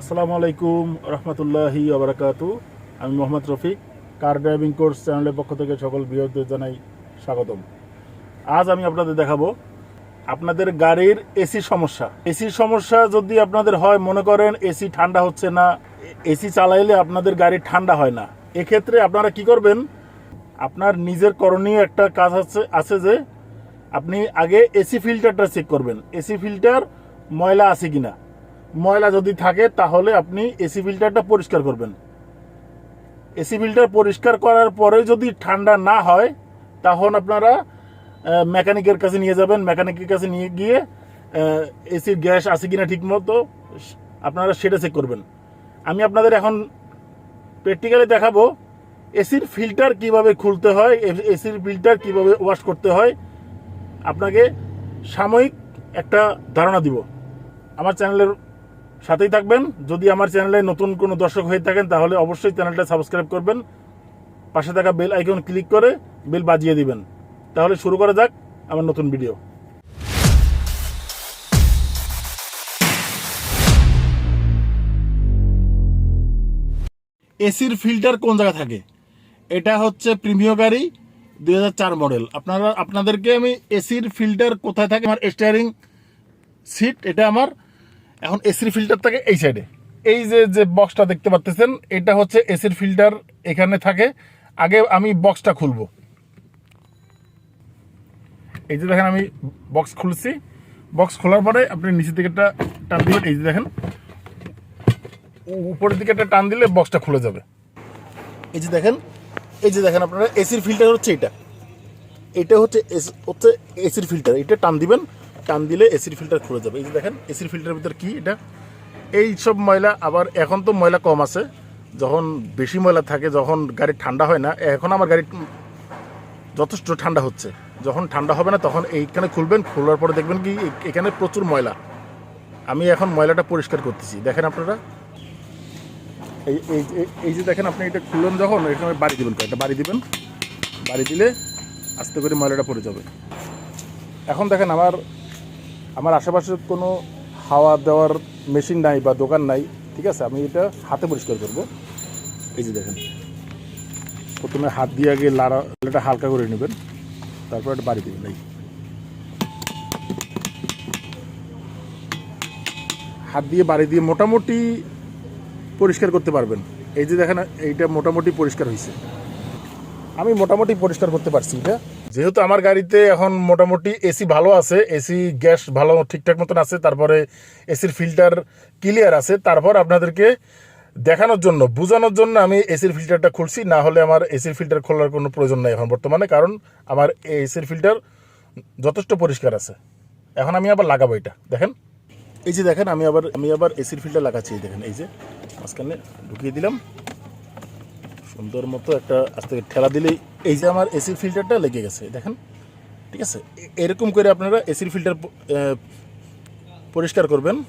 আসসালামু আলাইকুম রহমতুল্লাহি আবরাকাতু আমি Mohammad Rafiq, car driving course চ্যানেলের পক্ষ থেকে সকল বৃহৎদের জানাই স্বাগতম। আজ আমি আপনাদের দেখাবো আপনাদের গাড়ির এসি সমস্যা। এসির সমস্যা যদি আপনাদের হয়, মনে করেন এসি ঠান্ডা হচ্ছে না, এসি চালাইলে আপনাদের গাড়ি ঠান্ডা হয় না। এক্ষেত্রে আপনারা কি করবেন, আপনার নিজের করণীয় একটা কাজ আছে আছে যে আপনি আগে এসি ফিল্টারটা চেক করবেন। এসি ফিল্টার ময়লা আছে কিনা। ময়লা যদি থাকে, তাহলে আপনি এসি ফিল্টারটা পরিষ্কার করবেন। এসি ফিল্টার পরিষ্কার করার পরে যদি ঠান্ডা না হয়, তখন আপনারা মেকানিকের কাছে নিয়ে যাবেন। মেকানিকের কাছে নিয়ে গিয়ে এসির গ্যাস আছে কিনা ঠিক মতো আপনারা সেটা চেক করবেন। আমি আপনাদের এখন প্র্যাকটিক্যালি দেখাবো এসির ফিল্টার কীভাবে খুলতে হয় এসির ফিল্টার কীভাবে ওয়াশ করতে হয়। আপনাকে সাময়িক একটা ধারণা দিব। আমার চ্যানেলের সাথেই থাকবেন। যদি আমার চ্যানেলে নতুন কোনো দর্শক হয়ে থাকেন, তাহলে অবশ্যই চ্যানেলটা সাবস্ক্রাইব করবেন। পাশে থাকা বেল আইকন ক্লিক করে বেল বাজিয়ে দিবেন। তাহলে শুরু করা যাক আমার নতুন ভিডিও। এসির ফিল্টার কোন জায়গায় থাকে? এটা হচ্ছে প্রিমিয় গাড়ি, দুই হাজার চার মডেল। আপনারা আপনাদেরকে আমি এসির ফিল্টার কোথায় থাকে? আমার স্টিয়ারিং সিট এটা আমার এখন এসির ফিল্টার থাকে এই সাইডে এই যে যে বক্সটা দেখতে পাচ্ছেন এটা হচ্ছে এসির ফিল্টার এখানে থাকে। আগে আমি বক্সটা খুলবো। এই যে দেখেন আমি বক্স খুলছি। বক্স খোলার পরে আপনি নিচের দিকে একটা টান দিবেন, এই যে দেখেন। উপরের দিকে একটা টান দিলে বক্সটা খুলে যাবে। এই যে দেখেন, এই যে দেখেন আপনারা এসির ফিল্টার হচ্ছে এটা। এটা হচ্ছে হচ্ছে এসির ফিল্টার এটা টান দিবেন টান দিলে এসির ফিল্টার খুলে যাবে। এই যে দেখেন এসির ফিল্টারের ভিতর কি এটা? এই সব ময়লা আবার এখন তো ময়লা কম আছে। যখন বেশি ময়লা থাকে, যখন গাড়ি ঠান্ডা হয় না, এখন আমার গাড়ি যথেষ্ট ঠান্ডা হচ্ছে। যখন ঠান্ডা হবে না, তখন এইখানে খুলবেন, খোলার পরে দেখবেন কি এখানে প্রচুর ময়লা। আমি এখন ময়লাটা পরিষ্কার করতেছি। দেখেন আপনারা? এই এই যে দেখেন আপনি এটা খুললেন যখন, এখানে বাড়ি দিবেন কয়েকটা বাড়ি দিবেন। বাড়ি দিলে আস্তে করে ময়লাটা পড়ে যাবে। এখন দেখেন আমার আমার আশেপাশে কোনো হাওয়া দেওয়ার মেশিন নাই বা দোকান নাই, ঠিক আছে? আমি এটা হাতে পরিষ্কার করব। এই যে দেখেন। প্রথমে হাত দিয়ে আগে লাড়া এটা হালকা করে নেবেন। তারপর এটা বাড়ি দেবেন, এই। হাত দিয়ে বাড়ি দিয়ে মোটামুটি পরিষ্কার করতে পারবেন। এই যে দেখেন, এইটা মোটামুটি পরিষ্কার হয়েছে আমি মোটামুটি পরিষ্কার করতে পারছি এটা। যেহেতু আমার গাড়িতে এখন মোটামুটি এসি ভালো আছে, এসি, গ্যাস ভালো ঠিকঠাক মতন আছে, তারপরে এসির ফিল্টার ক্লিয়ার আছে, তারপর আপনাদেরকে দেখানোর জন্য, বোঝানোর জন্য আমি এসির ফিল্টারটা খুলছি, না হলে আমার এসির ফিল্টার খোলার কোনো প্রয়োজন নেই এখন বর্তমানে, কারণ আমার এসির ফিল্টার যথেষ্ট পরিষ্কার আছে। এখন আমি আবার লাগাবো এটা, দেখেন। এই যে দেখেন, আমি আবার আমি আবার এসির ফিল্টার লাগাচ্ছি দেখেন, এই যে মাঝখানে ঢুকিয়ে দিলাম। সুন্দর মতো একটা আজ থেকে ঠেলা দিলেই এই যে আমার এসির ফিল্টারটা লেগে গেছে, দেখেন? ঠিক আছে? এরকম করে আপনারা এসির ফিল্টার পরিষ্কার করবেন।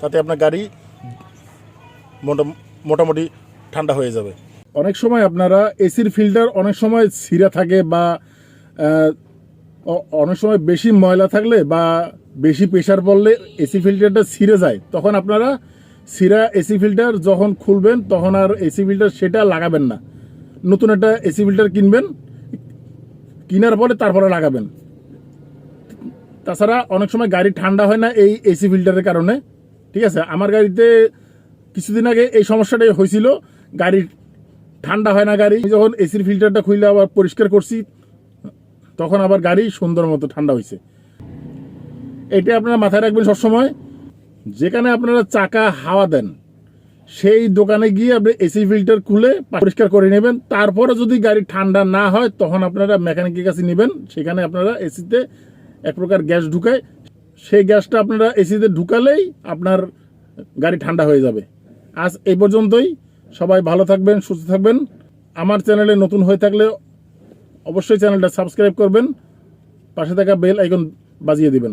তাতে আপনার গাড়ি মোটা- মোটামুটি ঠান্ডা হয়ে যাবে। অনেক সময় আপনারা এসির ফিল্টার অনেক সময় ছিঁড়া থাকে বা অনেক সময় বেশি ময়লা থাকলে বা বেশি প্রেশার পড়লে এসি ফিল্টারটা ছিঁড়ে যায়। তখন আপনারা সিরা এসি ফিল্টার যখন খুলবেন, তখন আর এসি ফিল্টার সেটা লাগাবেন না। নতুন একটা এসি ফিল্টার কিনবেন, কেনার পরে তারপরে লাগাবেন। তাছাড়া অনেক সময় গাড়ি ঠান্ডা হয় না এই এসি ফিল্টারের কারণে, ঠিক আছে? আমার গাড়িতে কিছুদিন আগে এই সমস্যাটাই হয়েছিল। গাড়ি ঠান্ডা হয় না গাড়ি যখন এসির ফিল্টারটা খুললে আবার পরিষ্কার করছি, তখন আবার গাড়ি সুন্দর মতো ঠান্ডা হয়েছে। এটা আপনারা মাথায় রাখবেন সবসময়। যেখানে আপনারা চাকা, হাওয়া দেন, সেই দোকানে গিয়ে আপনি এসি ফিল্টার খুলে পরিষ্কার করে নেবেন। তারপরে যদি গাড়ি ঠান্ডা না হয়, তখন আপনারা মেকানিকের কাছে নেবেন। সেখানে আপনারা এসিতে এক প্রকার গ্যাস ঢুকায়, সেই গ্যাসটা আপনারা এসিতে ঢুকালেই আপনার গাড়ি ঠান্ডা হয়ে যাবে। আজ এই পর্যন্তই। সবাই ভালো থাকবেন, সুস্থ থাকবেন। আমার চ্যানেলে নতুন হয়ে থাকলে অবশ্যই চ্যানেলটা সাবস্ক্রাইব করবেন। পাশে থাকা বেল আইকন বাজিয়ে দিবেন।